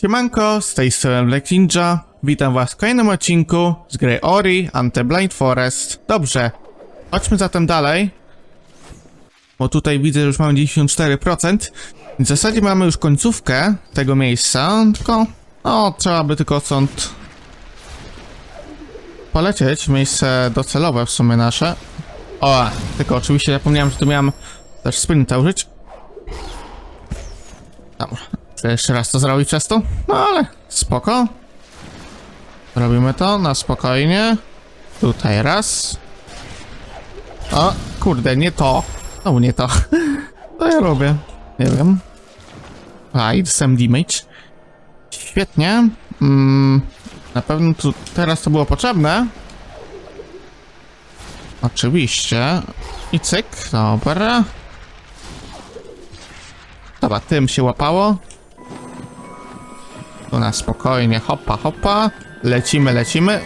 Siemanko, z tej strony Black Ninja. Witam was w kolejnym odcinku z gry Ori Ante Blind Forest. Dobrze, chodźmy zatem dalej. Bo tutaj widzę, że już mamy 94%. W zasadzie mamy już końcówkę tego miejsca, tylko no, trzeba by tylko stąd polecieć miejsce docelowe w sumie nasze. O, tylko oczywiście zapomniałem, że tu miałem też sprinta użyć. Dobra. Jeszcze raz to zrobić przez to? No ale spoko. Robimy to na spokojnie. Tutaj raz. O, kurde, nie to. No nie to. To ja robię. Nie wiem. Right, sam damage. Świetnie. Mm, na pewno tu teraz to było potrzebne. Oczywiście. I cyk, dobra. Dobra, tym się łapało. Tu na spokojnie, hopa, hopa. Lecimy, lecimy.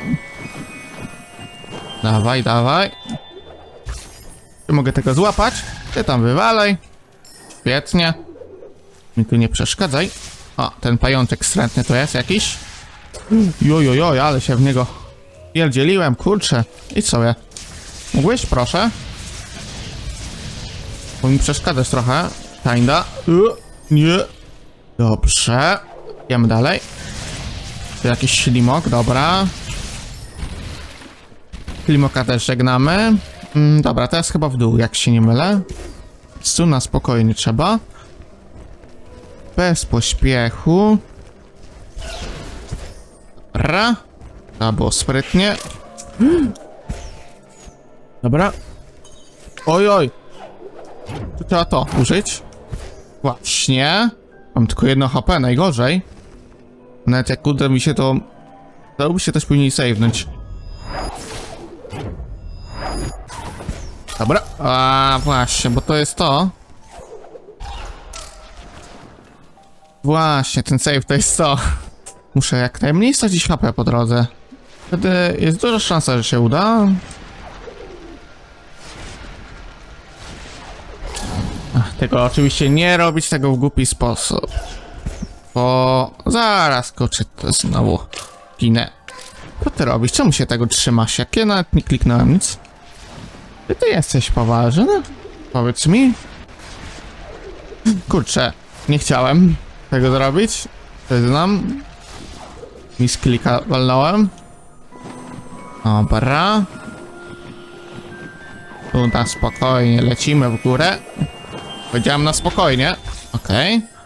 Dawaj, dawaj. Czy mogę tego złapać? Ty tam wywalaj. Świetnie. Mi tu nie przeszkadzaj. O, ten pajączek wstrętny to jest jakiś. Jojojoj, ale się w niego pierdzieliłem, kurczę. I co ja? Mógłbyś, proszę? Bo mi przeszkadzasz trochę. Kinda. Y, Nie. Dobrze. Idziemy dalej. Tu jakiś ślimok, dobra. Ślimoka też żegnamy. Mm, dobra, teraz chyba w dół, jak się nie mylę. Tu na spokojnie trzeba. Bez pośpiechu. Dobra. To było sprytnie. Dobra. Oj, oj. Tu trzeba to użyć. Właśnie. Mam tylko jedno HP, najgorzej. Nawet jak uda mi się to... Dałoby się też później save'nąć. Dobra. A właśnie, bo to jest to. Właśnie, ten save to jest to. Muszę jak najmniej stracić HP po drodze. Wtedy jest duża szansa, że się uda. Ach, Tylko oczywiście nie robić tego w głupi sposób. Bo zaraz koczy to znowu ginę. Co ty robisz? Czemu się tego trzymasz? Jak ja nawet nie kliknąłem nic. Ty ty jesteś poważny? Powiedz mi. Kurczę, nie chciałem tego zrobić. Przyznam. Mi z klika walnąłem. Dobra. Tu na spokojnie lecimy w górę. Powiedziałem na spokojnie. Okej.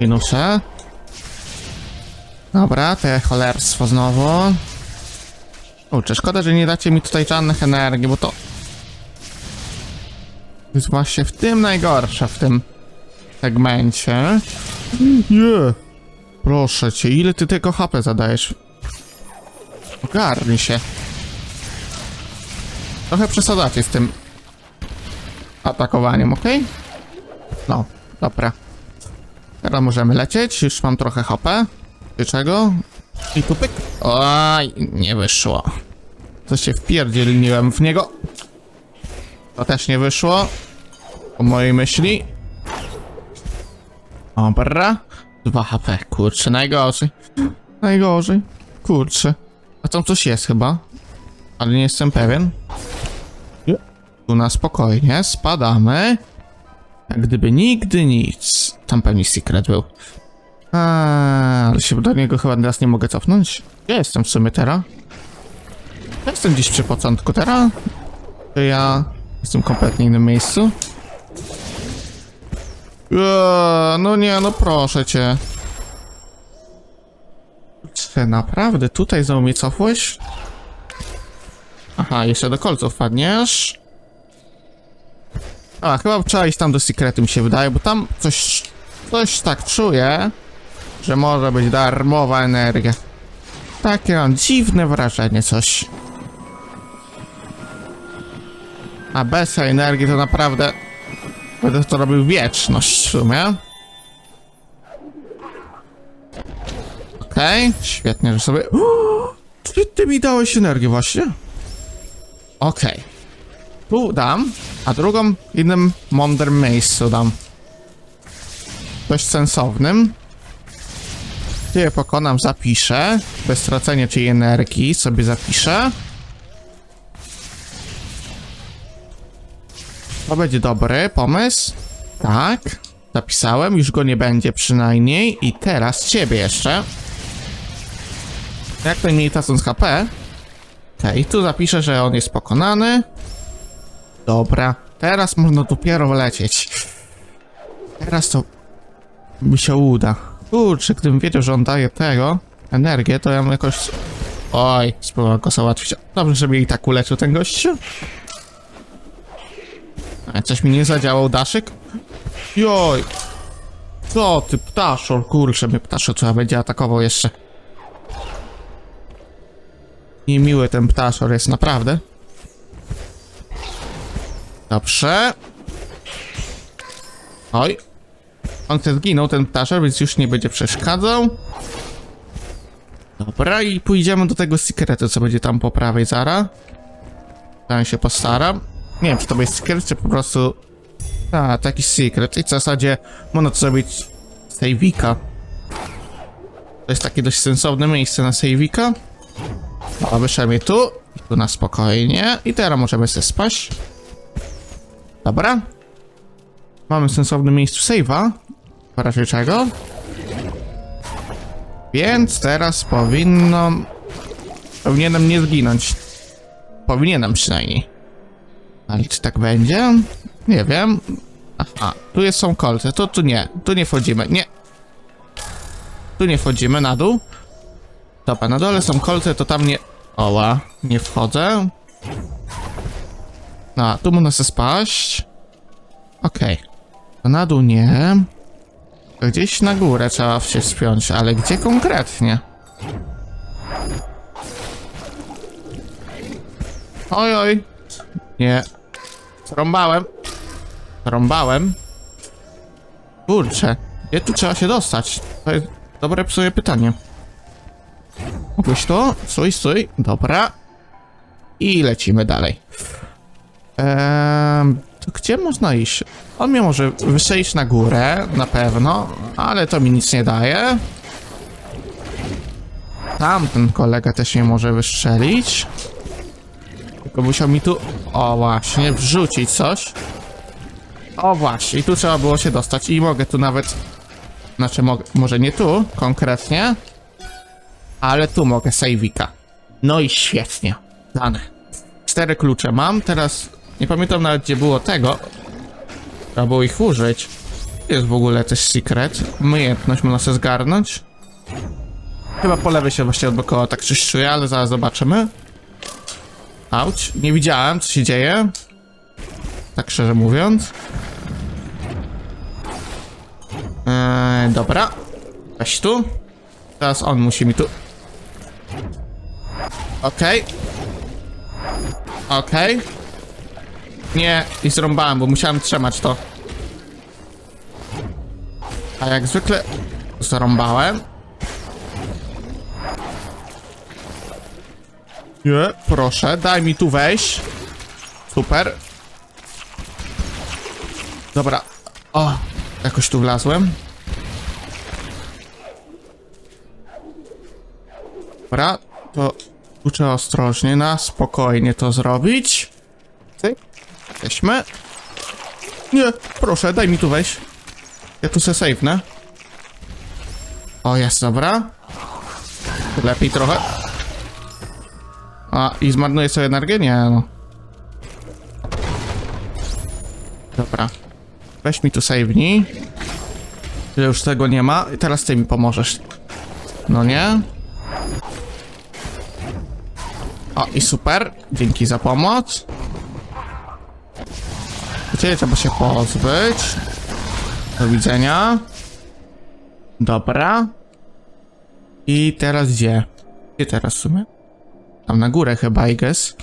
Minusze. Dobra, te cholerstwo znowu. Kurczę, szkoda, że nie dacie mi tutaj żadnych energii, bo to... Jest właśnie w tym najgorsze, w tym segmencie. Nie. Proszę cię, ile ty tego HP zadajesz? Ogarnij się. Trochę przesadzacie z tym atakowaniem, ok? No, dobra. Teraz możemy lecieć, już mam trochę HP. Czy czego? I tu pyk. Oj, nie wyszło. To się wpierdzielniłem w niego. To też nie wyszło. Po mojej myśli. Dobra. 2 HP, kurczę, najgorzej. Najgorzej. Kurczę. A tam coś jest chyba. Ale nie jestem pewien. Tu na spokojnie, spadamy. Gdyby nigdy nic. Tam pewnie secret był. A, ale się do niego chyba teraz nie mogę cofnąć. Gdzie jestem w sumie teraz? Ja Jestem gdzieś przy początku teraz? Czy ja jestem w kompletnie innym miejscu? Eee, no nie, no proszę cię. Czy naprawdę tutaj znowu mnie cofłeś? Aha, jeszcze do kolców wpadniesz. A, chyba trzeba iść tam do sekretu mi się wydaje, bo tam coś, coś tak czuję, że może być darmowa energia. Takie mam dziwne wrażenie, coś. A bez tej energii to naprawdę będę to robił wieczność w sumie. Okej, świetnie, że sobie... Czy ty mi dałeś energię właśnie? Okej. Tu dam, a drugą w innym mądrym miejscu dam. Dość sensownym. Gdy je pokonam, zapiszę. Bez stracenia czyjej energii sobie zapiszę. To będzie dobry pomysł. Tak. Zapisałem, już go nie będzie przynajmniej. I teraz ciebie jeszcze. Jak najmniej tracąc HP. Okej, tu zapiszę, że on jest pokonany. Dobra, teraz można dopiero lecieć. Teraz to mi się uda. Kurczę, gdybym wiedział, że on daje tego, energię, to ja bym jakoś... Oj, spróbował go załatwić. Dobrze, żeby i tak uleczył ten gościu. A, coś mi nie zadziałał, Daszyk? Joj! Co ty, ptaszor, kurczę, mnie ptaszor trzeba będzie atakował jeszcze. Niemiły ten ptaszor jest, naprawdę. Dobrze. Oj. On ten zginął, ten ptaszor, więc już nie będzie przeszkadzał. Dobra, i pójdziemy do tego sekretu, co będzie tam po prawej zara. Tam się postaram. Nie wiem, czy to jest sekret, czy po prostu... A, taki sekret. I w zasadzie można to zrobić z save'ika. To jest takie dość sensowne miejsce na save'ika. O, wyszedłem tu. I tu na spokojnie. I teraz możemy sobie spaść. Dobra. Mamy sensowne miejsce save'a. W razie czego. Więc teraz powinno... Powinienem nie zginąć. Powinienem przynajmniej. Ale czy tak będzie? Nie wiem. Aha, tu jest, są kolce. To tu nie. Tu nie wchodzimy. Nie. Tu nie wchodzimy na dół. Dobra, na dole są kolce, to tam nie... Oła, nie wchodzę. No, tu można sobie spaść. Okej. To na dół nie. To Gdzieś na górę trzeba się spiąć, ale gdzie konkretnie? Oj, oj. Nie. Trąbałem. Trąbałem. Kurczę. Gdzie tu trzeba się dostać? To jest dobre psuje pytanie. Mogłeś to? Stój, stój. Dobra. I lecimy dalej. Eee, gdzie można iść? On mnie może wystrzelić na górę, na pewno, ale to mi nic nie daje. Tamten kolega też mnie może wystrzelić. Tylko musiał mi tu, o właśnie, wrzucić coś. O właśnie, tu trzeba było się dostać i mogę tu nawet, znaczy mogę, może nie tu konkretnie, ale tu mogę save'ika. No i świetnie. Dane. Cztery klucze mam, teraz nie pamiętam nawet gdzie było tego. Trzeba było ich użyć. Jest w ogóle też secret. Umiejętność można zgarnąć. Chyba po lewej się właśnie odblokowało, tak coś ale zaraz zobaczymy. Auć, nie widziałem co się dzieje. Tak szczerze mówiąc. Eee, dobra. Weź tu. Teraz on musi mi tu... Okej. Okej. Nie, i zrąbałem, bo musiałem trzymać to. A jak zwykle zarąbałem. Nie, proszę, daj mi tu wejść. Super. Dobra. O, jakoś tu wlazłem. Dobra, to tu trzeba ostrożnie, na spokojnie to zrobić. Jesteśmy. Nie, proszę, daj mi tu wejść. Ja tu se save'nę. O, jest, dobra. Lepiej trochę. A, i zmarnuję sobie energię? Nie, no. Dobra. Weź mi tu save'nij. Ile już tego nie ma. I teraz ty mi pomożesz. No nie? O, i super. Dzięki za pomoc. Gdzie trzeba się pozbyć? Do widzenia. Dobra. I teraz gdzie? Gdzie teraz w sumie? Tam na górę chyba, I guess.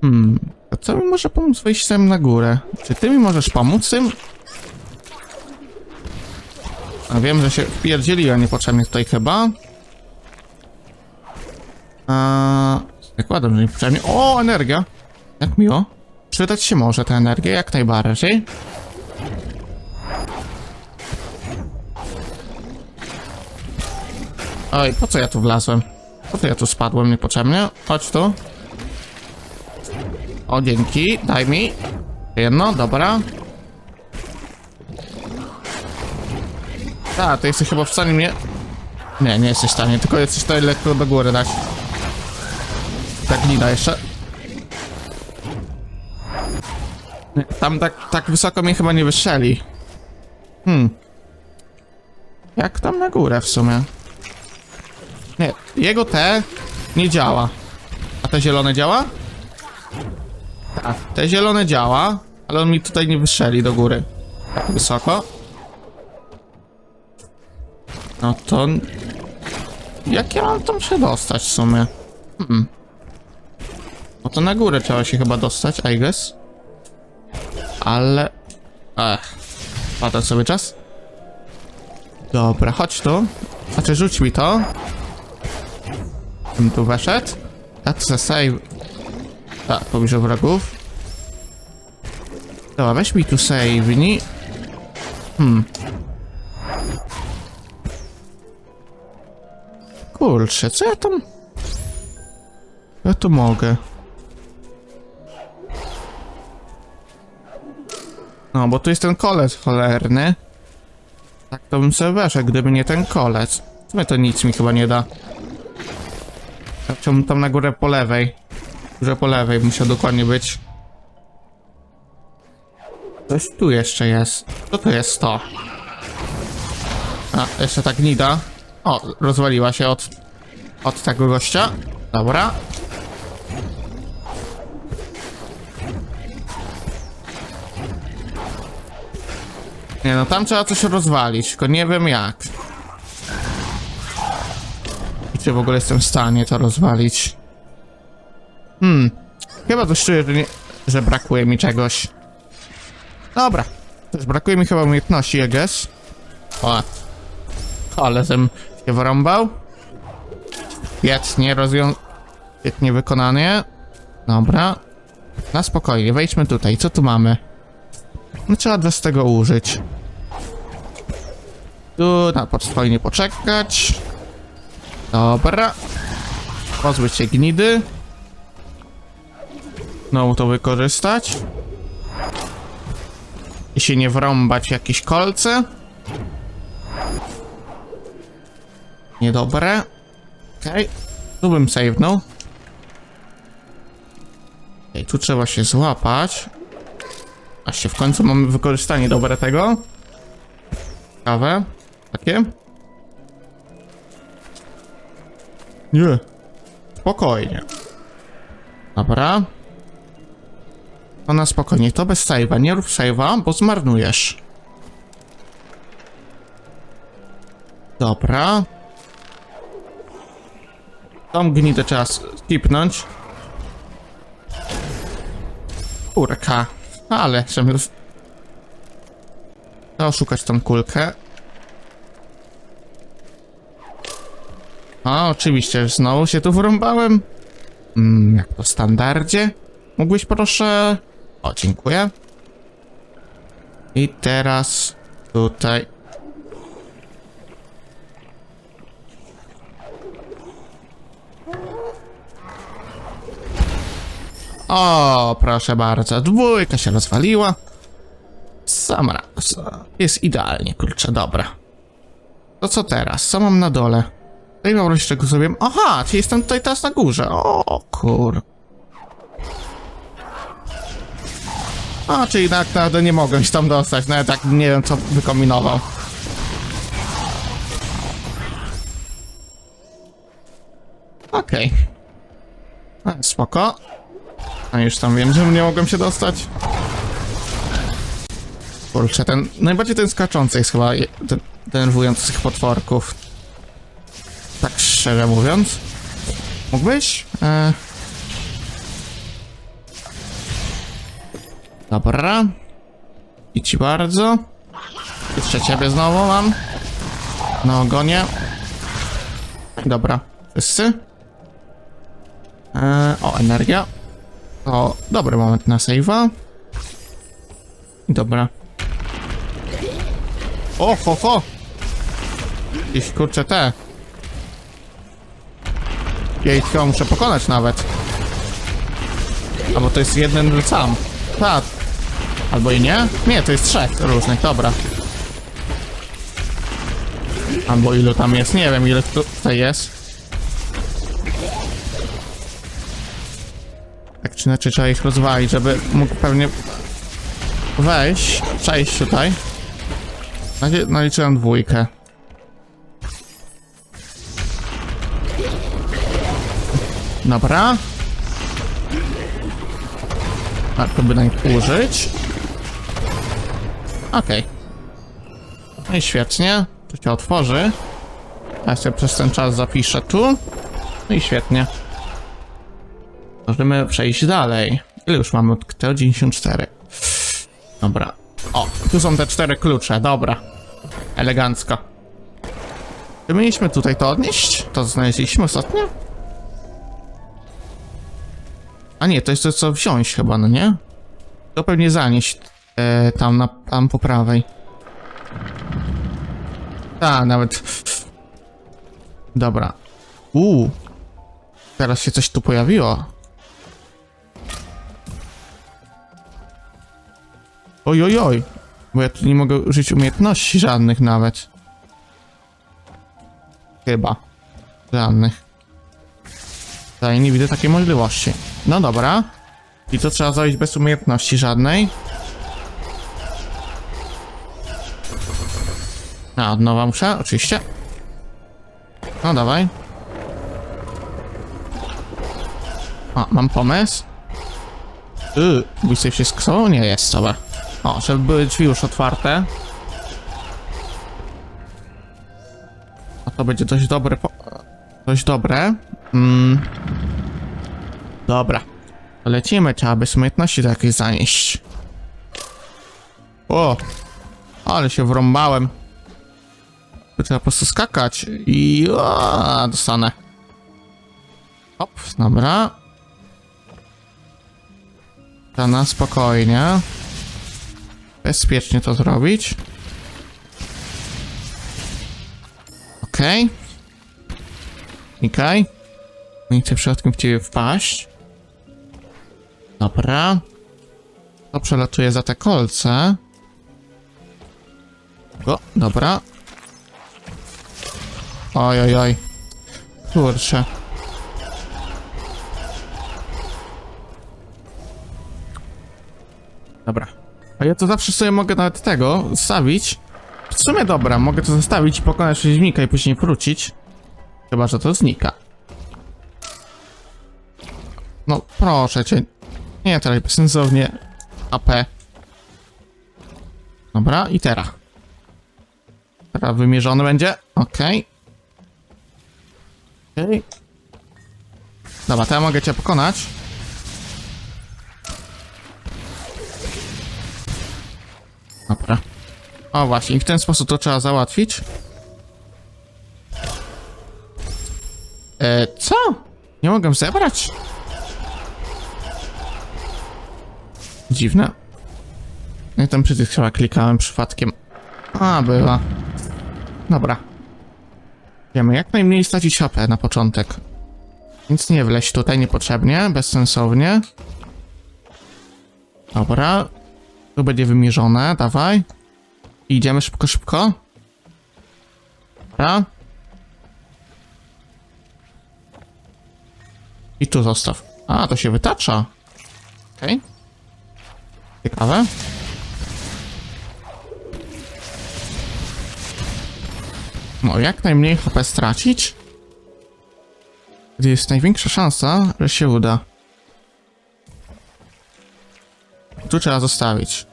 Hmm. To co mi może pomóc wejść sem na górę? Czy ty mi możesz pomóc tym? A wiem, że się wpierdzieliłem niepotrzebnie tutaj chyba. Eee, zakładam, że niepotrzebnie. O, energia! Jak miło. Przydać się może ta energia, jak najbardziej. Oj, po co ja tu wlazłem? Po co ja tu spadłem niepotrzebnie? Chodź tu. O, dzięki. Daj mi. Jedno, dobra. A, ty jesteś chyba w stanie mnie... Nie, nie jesteś w stanie, tylko jesteś tutaj lekko do góry dać. Tak nie da jeszcze. Tam tak, tak wysoko mnie chyba nie wystrzeli. Hmm. Jak tam na górę w sumie? Nie, jego te nie działa. A te zielone działa? Tak, te zielone działa, ale on mi tutaj nie wystrzeli do góry. Tak wysoko. No to... Jak ja mam tam się dostać w sumie? Hmm. No to na górę trzeba się chyba dostać, I guess. Ale... Ech. Pada sobie czas. Dobra, chodź tu. Znaczy rzuć mi to. Bym tu weszedł. That's a save. Tak, pobliżu wrogów. Dobra, weź mi tu save'ni. Hmm. Kurczę, co ja tam... Ja tu mogę. No, bo tu jest ten kolec cholerny. Tak to bym sobie weszedł, gdyby nie ten kolec. W sumie to nic mi chyba nie da. Ja Chciałbym tam na górę po lewej. Górze po lewej musiał dokładnie być. Coś tu jeszcze jest. Co to jest to? A, jeszcze tak gnida. O, rozwaliła się od, od tego gościa. Dobra. Nie no, tam trzeba coś rozwalić, tylko nie wiem jak. I czy w ogóle jestem w stanie to rozwalić? Hmm. Chyba coś czuję, że, nie, że brakuje mi czegoś. Dobra. Też brakuje mi chyba umiejętności, I guess. O. Ale żem się wrąbał. Świetnie rozwią... Świetnie wykonanie. Dobra. Na spokojnie, wejdźmy tutaj. Co tu mamy? No trzeba bez tego użyć. Tu na spokojnie poczekać. Dobra. Pozbyć się gnidy. Znowu to wykorzystać. I się nie wrąbać w jakieś kolce. Niedobre. Okej. Tu bym save'nął. Okej, tu trzeba się złapać. Się w końcu mamy wykorzystanie dobre tego. Ciekawe. Takie. Nie. Spokojnie. Dobra. To na spokojnie, to bez save'a. Nie rób save'a, bo zmarnujesz. Dobra. Tą gnidę trzeba skipnąć. Kurka. Ale chcemy... w- To szukać tą kulkę. A, oczywiście, znowu się tu wrąbałem. Mm, jak to standardzie. Mógłbyś proszę... O, dziękuję. I teraz tutaj... O, proszę bardzo, dwójka się rozwaliła. Sam raz. Jest idealnie, kurczę, dobra. To co teraz? Co mam na dole? Tutaj mam wreszcie czego zrobiłem. Aha, jestem tutaj teraz na górze. O, kur... A, czyli tak naprawdę nie mogłem się tam dostać, nawet tak nie wiem co wykombinował. Okej. Okay. Spoko. A już tam wiem, że nie mogłem się dostać. Kurczę, ten... Najbardziej ten skaczący jest chyba ten, denerwujący tych potworków. Tak szczerze mówiąc. Mógłbyś? E... Dobra. I ci bardzo. Jeszcze ciebie znowu mam. Na ogonie. Dobra. Wszyscy? E, o, energia. O, dobry moment na save'a. Dobra. O, ho, ho! Jakieś kurcze te. Ich chyba muszę pokonać nawet. Albo to jest jeden sam. Tak. Albo i nie? Nie, to jest trzech różnych, dobra. Albo ilu tam jest, nie wiem ile tu- tutaj jest. Czy trzeba ich rozwalić, żeby mógł pewnie wejść, przejść tutaj. Naliczyłem dwójkę. Dobra. Warto by na nich użyć. Okej. No i świetnie. To się otworzy. Ja sobie przez ten czas zapiszę tu. No i świetnie. Możemy przejść dalej. Ile już mamy od T94? Dobra. O, tu są te cztery klucze, dobra. Elegancko. Czy mieliśmy tutaj to odnieść? To znaleźliśmy ostatnio? A nie, to jest to co wziąć chyba, no nie? To pewnie zanieść e, tam, na, tam po prawej. Tak, nawet... Dobra. Uuu. Teraz się coś tu pojawiło. Oj, oj, oj. Bo ja tu nie mogę użyć umiejętności żadnych nawet. Chyba. Żadnych. Tutaj nie widzę takiej możliwości. No dobra. I to trzeba zrobić bez umiejętności żadnej. A, od nowa muszę, oczywiście. No dawaj. O, mam pomysł. Yy, safe się sksował? Nie jest, dobra. O, żeby były drzwi już otwarte. A to będzie dość dobre. Dość dobre. Mm. Dobra. Lecimy, trzeba bez umiejętności to jakieś zanieść. O! Ale się wrąbałem. Tu trzeba po prostu skakać i... O, dostanę. Hop, dobra. Na spokojnie. Bezpiecznie to zrobić. Okej. Okej. Nie chcę przypadkiem w ciebie wpaść. Dobra. To przelatuje za te kolce. O, dobra. Oj, oj, oj. Kurczę. Dobra. A ja to zawsze sobie mogę nawet tego zostawić. W sumie dobra, mogę to zostawić i pokonać przeciwnika i później wrócić. Chyba, że to znika. No, proszę cię. Nie, teraz bezsensownie. AP. Dobra, i teraz. Teraz wymierzony będzie. Okej. Okej. Dobra, to ja mogę cię pokonać. Dobra. O właśnie, i w ten sposób to trzeba załatwić. E, co? Nie mogę zebrać? Dziwne. Ja tam przycisk chyba klikałem przypadkiem. A, bywa. Dobra. Wiemy, jak najmniej stracić HP na początek. Nic nie wleźć tutaj niepotrzebnie, bezsensownie. Dobra. Tu będzie wymierzone, dawaj. I Idziemy szybko, szybko. Dobra. I tu zostaw. A, to się wytacza. Okej. Ciekawe. No, jak najmniej HP stracić? Gdy jest największa szansa, że się uda. Tu trzeba zostawić.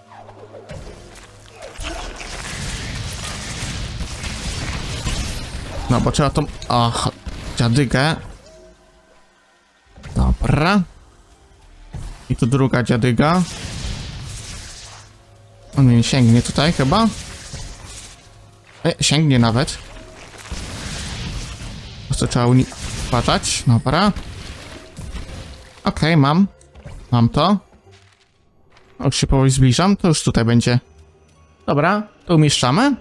No, bo trzeba tą... Ach, dziadygę. Dobra. I tu druga dziadyga. On nie sięgnie tutaj chyba. E, sięgnie nawet. Po prostu trzeba uni- uważać. Dobra. Okej, mam. Mam to. Już się powoli zbliżam, to już tutaj będzie. Dobra, to umieszczamy.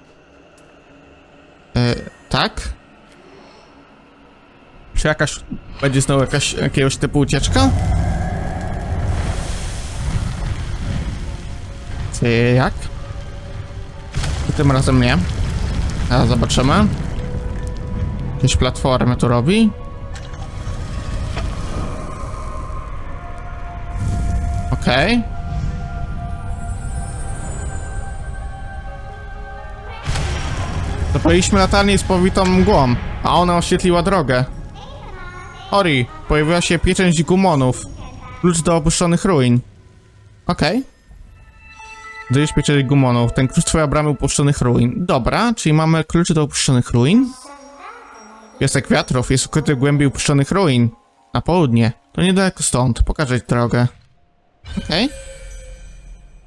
E, tak. Czy jakaś... Będzie znowu jakaś, jakiegoś typu ucieczka? Czy jak? Tym razem nie. Teraz zobaczymy. Jakieś platformy tu robi. Okej. Zapaliśmy latarnię z powitą mgłą, a ona oświetliła drogę. Ori, pojawiła się pieczęć gumonów. Klucz do opuszczonych ruin. Okej. Dojeść pieczęć gumonów. Ten klucz twoja bramy opuszczonych ruin. Dobra, czyli mamy klucze do opuszczonych ruin. Piesek wiatrów jest ukryty w głębi opuszczonych ruin. Na południe. To niedaleko stąd. Pokażę ci drogę. Okej.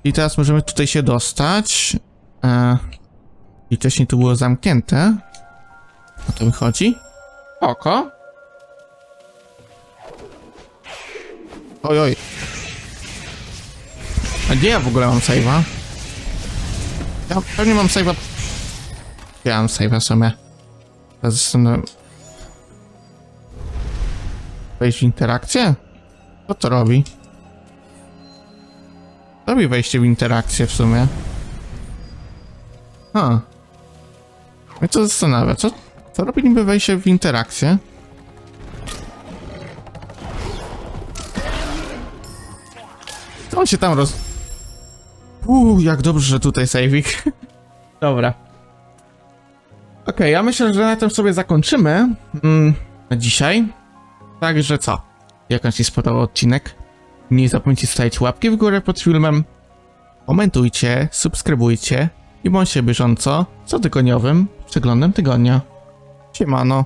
I teraz możemy tutaj się dostać. E, I wcześniej to było zamknięte. O to wychodzi. Oko. Oj, oj. A gdzie ja w ogóle mam save'a? Ja pewnie mam save'a... Ja mam save'a w sumie. Teraz zastanawiam... Wejść w interakcję? Co to robi? Robi wejście w interakcję w sumie. A. Mnie to zastanawia. Co, co robi niby wejście w interakcję? Co on się tam roz... Uuu, jak dobrze, że tutaj saving. Dobra. Okej, ja myślę, że na tym sobie zakończymy mm, na dzisiaj. Także co? Jak wam się spodobał odcinek? Nie zapomnijcie stawić łapki w górę pod filmem. Komentujcie, subskrybujcie i bądźcie bieżąco co tygodniowym przeglądem tygodnia. Siemano.